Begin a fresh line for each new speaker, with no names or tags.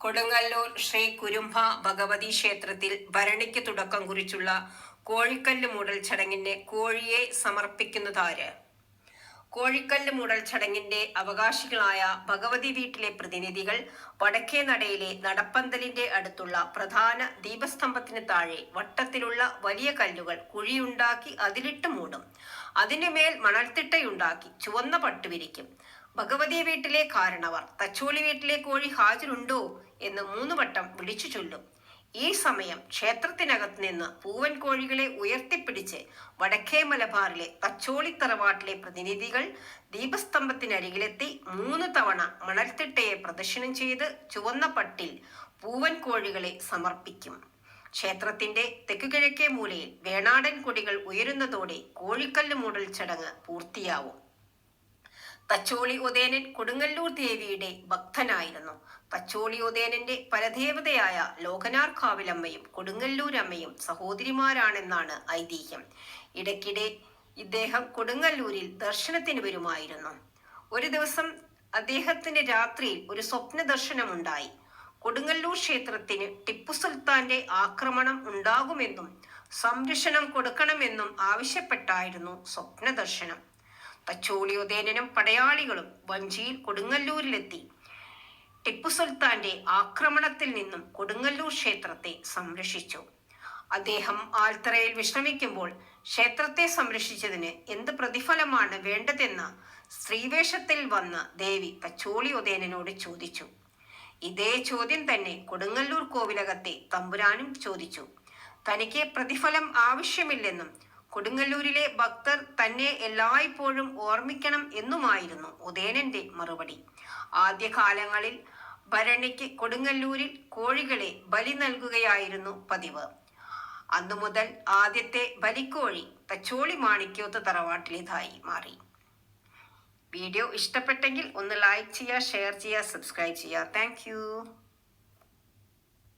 കൊടുങ്ങല്ലൂർ ശ്രീ കുരുംഭ ഭഗവതി ക്ഷേത്രത്തിൽ ഭരണിക്ക് തുടക്കം കുറിച്ചുള്ള കോഴിക്കല്ല് മൂടൽ ചടങ്ങിന്റെ കോഴിയെ സമർപ്പിക്കുന്നതാര്? കോഴിക്കല്ല് മൂടൽ ചടങ്ങിന്റെ അവകാശികളായ ഭഗവതി വീട്ടിലെ പ്രതിനിധികൾ വടക്കേ നടയിലെ നടപ്പന്തലിന്റെ അടുത്തുള്ള പ്രധാന ദീപസ്തംഭത്തിന് താഴെ വട്ടത്തിലുള്ള വലിയ കല്ലുകൾ കുഴിയുണ്ടാക്കി അതിലിട്ട് മൂടും. അതിനുമേൽ മണൽത്തിട്ടയുണ്ടാക്കി ചുവന്ന പട്ട് വിരിക്കും. ഭഗവതി വീട്ടിലെ കാരണവർ തച്ചോളി വീട്ടിലെ കോഴി ഹാജരുണ്ടോ എന്ന് മൂന്ന് വട്ടം വിളിച്ചു ചൊല്ലും. ഈ സമയം ക്ഷേത്രത്തിനകത്ത് നിന്ന് പൂവൻ കോഴികളെ ഉയർത്തിപ്പിടിച്ച് വടക്കേ മലബാറിലെ തച്ചോളി തറവാട്ടിലെ പ്രതിനിധികൾ ദീപസ്തംഭത്തിനരികിലെത്തി മൂന്ന് തവണ മണൽത്തിട്ടയെ പ്രദക്ഷിണം ചെയ്ത് ചുവന്ന പട്ടിൽ പൂവൻ കോഴികളെ സമർപ്പിക്കും. ക്ഷേത്രത്തിന്റെ തെക്കുകിഴക്കേ മൂലയിൽ വേണാടൻ കൊടികൾ ഉയരുന്നതോടെ കോഴിക്കല്ല് മൂടൽ ചടങ്ങ് പൂർത്തിയാവും. തച്ചോളി ഉദയനൻ കൊടുങ്ങല്ലൂർ ദേവിയുടെ ഭക്തനായിരുന്നു. തച്ചോളി ഉദയനന്റെ പരദേവതയായ ലോകനാർ കാവിലമ്മയും കൊടുങ്ങല്ലൂരമ്മയും സഹോദരിമാരാണെന്നാണ് ഐതിഹ്യം. ഇടയ്ക്കിടെ ഇദ്ദേഹം കൊടുങ്ങല്ലൂരിൽ ദർശനത്തിന് വരുമായിരുന്നു. ഒരു ദിവസം അദ്ദേഹത്തിന് രാത്രിയിൽ ഒരു സ്വപ്ന ദർശനമുണ്ടായി. കൊടുങ്ങല്ലൂർ ക്ഷേത്രത്തിന് ടിപ്പു സുൽത്താന്റെ ആക്രമണം ഉണ്ടാകുമെന്നും സംരക്ഷണം കൊടുക്കണമെന്നും ആവശ്യപ്പെട്ടായിരുന്നു സ്വപ്ന ദർശനം. തച്ചോളിയുദേനും പടയാളികളും വഞ്ചിയിൽ കൊടുങ്ങല്ലൂരിലെത്തി. ടിപ്പു സുൽത്താന്റെ ആക്രമണത്തിൽ നിന്നും കൊടുങ്ങല്ലൂർ ക്ഷേത്രത്തെ സംരക്ഷിച്ചു. അദ്ദേഹം ആൽത്തറയിൽ വിശ്രമിക്കുമ്പോൾ ക്ഷേത്രത്തെ സംരക്ഷിച്ചതിന് എന്ത് പ്രതിഫലമാണ് വേണ്ടതെന്ന് സ്ത്രീവേഷത്തിൽ വന്ന ദേവി പച്ചോളി ഉദയനോട് ചോദിച്ചു. ഇതേ ചോദ്യം തന്നെ കൊടുങ്ങല്ലൂർ കോവിലകത്തെ തമ്പുരാനും ചോദിച്ചു. തനിക്ക് പ്രതിഫലം ആവശ്യമില്ലെന്നും കൊടുങ്ങല്ലൂരിലെ ഭക്തർ തന്നെ എല്ലായ്പ്പോഴും ഓർമ്മിക്കണം എന്നുമായിരുന്നു ഉദയനന്റെ മറുപടി. ആദ്യകാലങ്ങളിൽ ഭരണിക്ക് കൊടുങ്ങല്ലൂരിൽ കോഴികളെ ബലി നൽകുകയായിരുന്നു പതിവ്. അന്നു മുതൽ ആദ്യത്തെ ബലിക്കോഴി തച്ചോളി മാണിക്യോത്ത് തറവാട്ടിലേതായി മാറി. വീഡിയോ ഇഷ്ടപ്പെട്ടെങ്കിൽ ഒന്ന് ലൈക്ക് ചെയ്യുക ഷെയർ ചെയ്യുക സബ്സ്ക്രൈബ് ചെയ്യുക. താങ്ക്